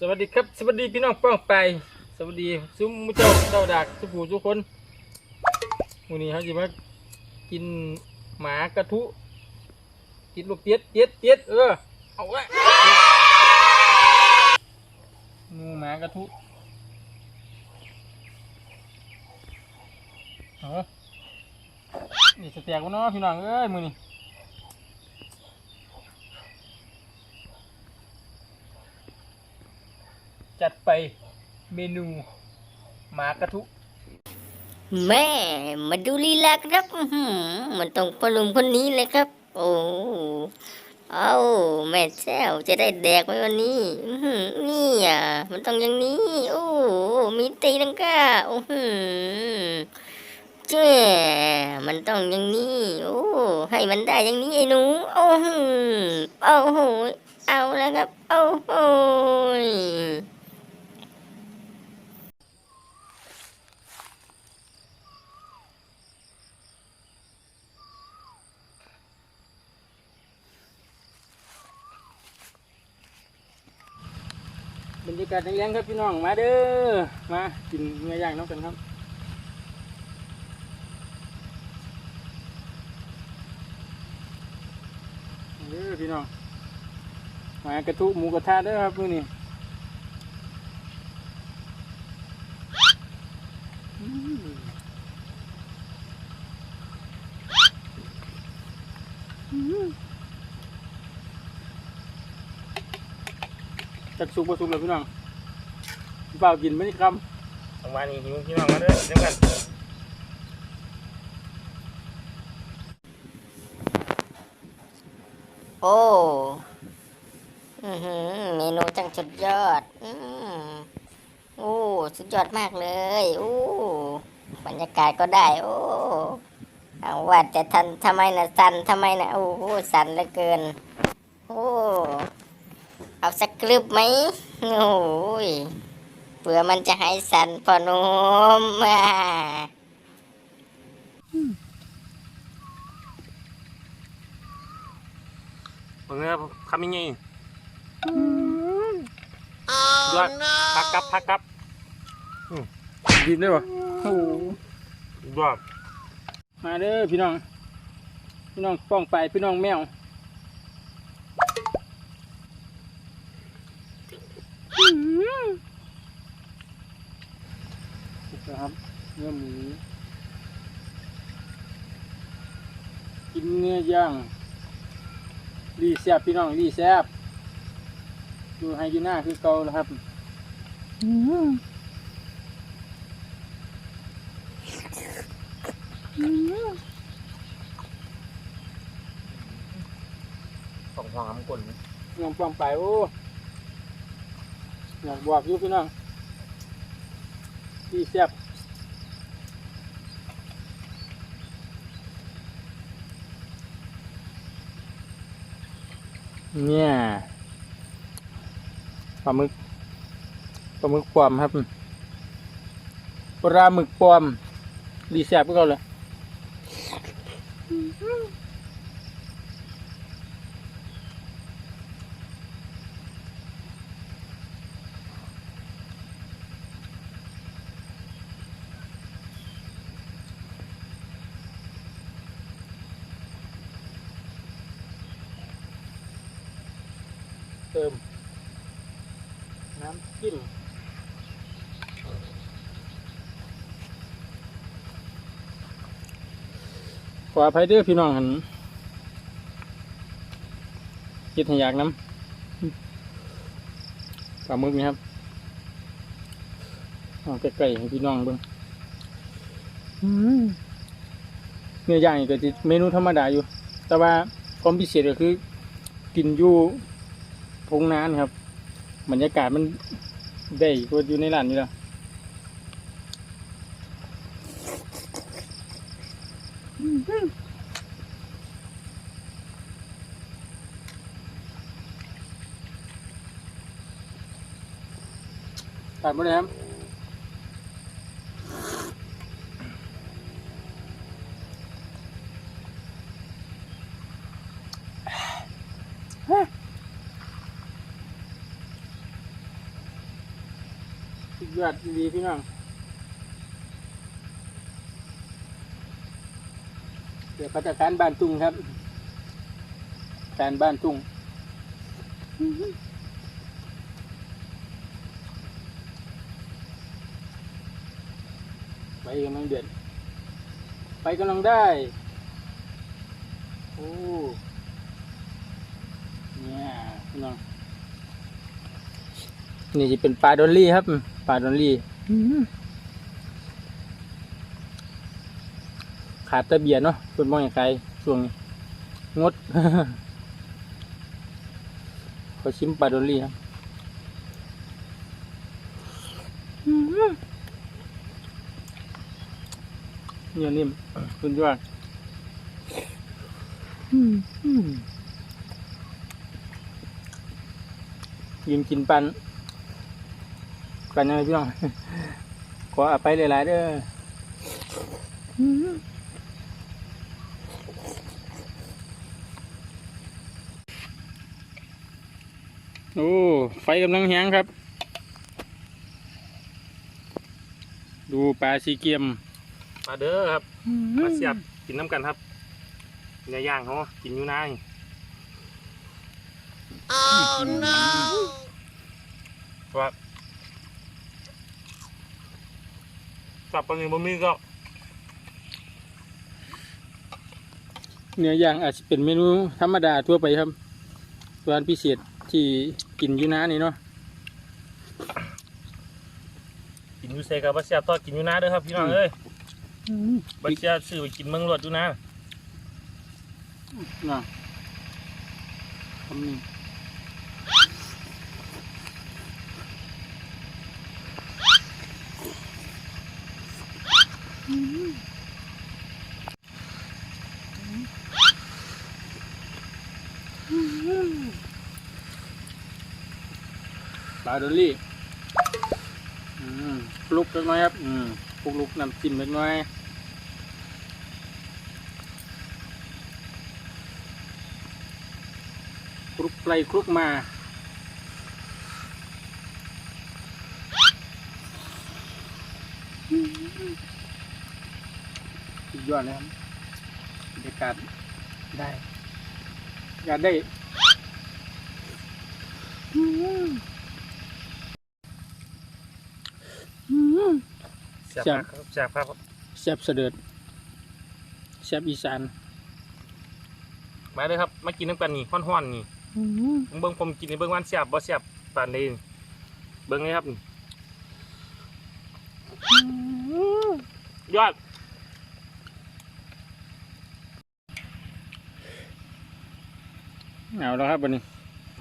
สวัสดีครับ สวัสดีพี่น้องป้องไป สวัสดีซุ้มมุเจ้าเจ้าดักสุผูทุกคนวันนี้เขาจะมากินหมากระทุ กินลูกเตี้ยเตี้ยเตี้ยเออเอาไว้งูหมากระทุเอานี่สเตียกวะเนาะพี่น้องเอ้ยมือนี่ จัดไปเมนูหมากระทุ แม่ มาดูลีลาครับอื้อหือมันต้องพลุมคนนี้เลยครับ โอ้เอาแม่แจ้วจะได้แดกไหมวันนี้อื้อหือนี่อะมันต้องอย่างนี้ โอ้มีตีลังกาโอ้โหเจ้มันต้องอย่างนี้ โอ้ให้มันได้อย่างนี้ไอ้หนู โอ้โหโอ้โหเอาแล้วครับ โอ้โห รยากาศแรงๆครับพี่น้องมาเด้อมากินเนื้อย่างน้องกันครับเด้อพี่น้องมากระทุหมูกระทะเด้อครับมื้อนี้อืมอืม จักสุกบ่สุกเลยพี่น้องเปล่ากินไม่ได้คำประมาณนี้หิวพี่น้องมาเด้อกินกันโอ้อือหือเมนูจังสุดยอดอืมโอ้สุดยอดมากเลยโอ้บรรยากาศก็ได้ โอ้เอาว่าแต่ทันทำไมนะสันทำไมนะโอ้โหสันเหลือเกินโอ้ เอาสักกลึบไหมโอ้ยเผื่อมันจะหายสันพอหนมอ่าเบิ่งเด้อคำยังไงยอดพักกับพักกับอืมกินได้ปะโอ้ยอดมาเด้อพี่น้อง พี่น้องป้องไปพี่น้องแมวนะครับ เนื้อหมู กินเนื้อย่างรีแซบพี่น้องรีแซบดูไฮยีน่าคือเกาแล้วครับสองฟองน้ำกลนน้องปองไปโอ้อยากบอกอยู่พี่น้องรีแซบ เนี่ยปลาหมึกปลาหมึกปลอมครับปลาหมึกปลอมดีแซ่บก็เลย เติม น้ำจิ้มขออภัยเด้อพี่น้องหันคิดให้อยากน้ำปลาหมึกนี่ครับเอาใกล้ๆให้พี่น้องเบิ่งอืมเนื้อย่างนี่ก็จะเมนูธรรมดาอยู่ แต่ว่าความพิเศษก็คือกินอยู่ ทงนานครับบรรยากาศมันได้กว่าอยู่ในร้านนี่แล้วตัดมาเลยครับ ยอดดีพี่น้องเดี๋ยวพัฒการบ้านตุ้งครับการบ้านตุ้งไปกำลังเดือดไปกำลังได้ โอ้ เนี่ยพี่น้อง นี่จะเป็นปลาดอลลี่ครับ ปลาดอลลี่ขาดแตะเบียร์เนาะเป็นมองอย่างไรช่วงนี้งดขอชิมปลาดอลลี่ครับเนื้อนิ่มคุณยอดยืนกินปัน กันยังไงพี่น้องขอเอาไปหลายๆเด้อโอ้ไฟกำลังแห้งครับ ดูปลาซีเกียมมาเด้อครับมาเสียบกินน้ำกันครับเนื้อย่างเขากินอยู่นาย oh no ว่า จับปลาหนึ่งบะหมี่ก็เนื้อย่างอาจจะเป็นเมนูธรรมดาทั่วไปครับส่วนพิเศษที่กินอยู่น้านี่เนาะกินอยู่เซกับมาเสียบทอดกินอยู่นาเด้อครับพี่น้องเอ้ยมาเสียบซื้อไปกินเมืองรวดอยู่นะน่ะคำนี้ ปลาดอลลี่ปลุกเล็กน้อยครับปลุกลุกน้ำจิ้มเล็กน้อยคลุกไปคลุกมา สุดยอดเลยครับบรรยากาศได้บรรยากาศได้เสียบครับเสียบครับแซ่บเสด็จแซ่บอีสานมาเด้อครับมากินน้ำกันนี่ห้อนๆนี่เบิ้งผมกินในเบิ้งวันเสียบบ่เสียบปานใดนี่เบิ้งเลยครับนี่ยอด เอาแล้วครับวันนี้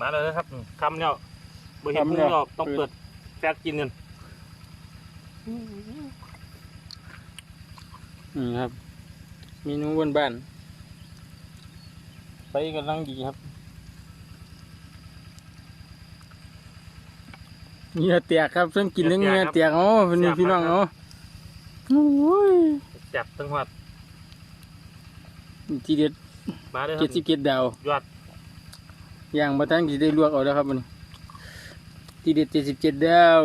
มาเลยนะครับคำเนี่ยเบิ้งเห็นคำมืเนี่อยออกต้องเปิดแฟกกินกันนี่ครับเมนูบ้านบ้านๆไปกำลังดีครับเหงื่อแตกครับเพิ่งกินเรื่องเหงื่อแตกอ๋อเป็นนี่พี่น้องเนาะโอ้ยจับตั้งหัดทีเด็ดมาเลยคเจ็รัดบสิบเจ็ดดาวยอด ย่างมาทั้งที่ได้ลวกเอาแล้วครับมันทีเด็ดเจ็ดสิบเจ็ดดาว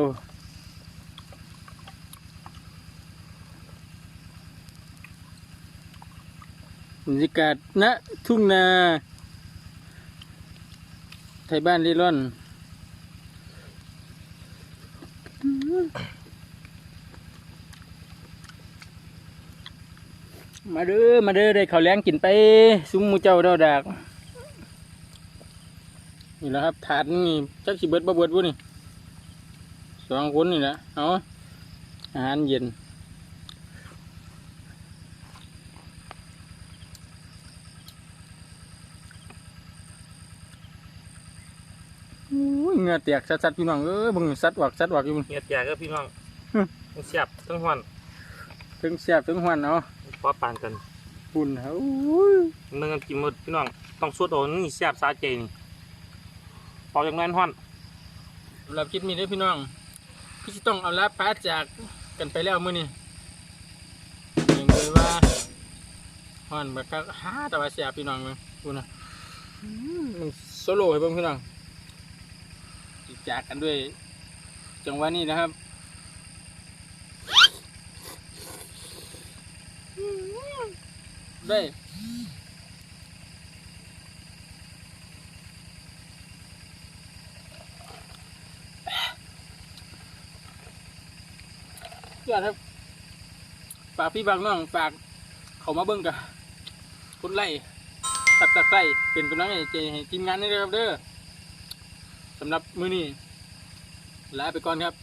บรรยากาศณทุ่งนา ไทยบ้านเร่ร่อนมาเด้อ มาเด้อได้ข้าวแล้งกินไป ซุ้มมูเจ้าดาวดาก นี่แหละครับถาดนี่จักสิเบิดบ่เบิดบ่นี่สองคนนี่แหละเอาอาหารเย็นอุ้ยเหงื่อแตกสัดๆพี่น้องเอ้ยเบึงสัดวักสัดวักอยู่มึงเงียบแจกก็พี่น้องฮึต้องเสียบตั้งหันถึงแซ่บถึงหวานเนาะพอปานกันปุ่นเขาอุ้ยเมื่อกันกินหมดพี่น้องต้องสวดโอนนี่เสียบซาเจนี่ เป่าจากนั้นฮอนสำหรับคิดมีด้อพี่น้องพี่ต้องเอาลาป้จากกันไปแล้วมื่อนี้ยังเลยว่าฮอนแบบก็ฮ่าแต่ว่าเสียพี่น้องมึงดูนะมึงโซโล่ให้เบิ่งพี่น้องจากกันด้วย จังหวะนี้นะครับได้ พื่อนครับฝากพี่บางน้องฝากเขามาเบิ้งกับคนไล่ตัดตัดไส้เป็นกำลังใจให้ทีมงานนี่เลยครับเด้อสำหรับมือนี้ลาไปก่อนครับ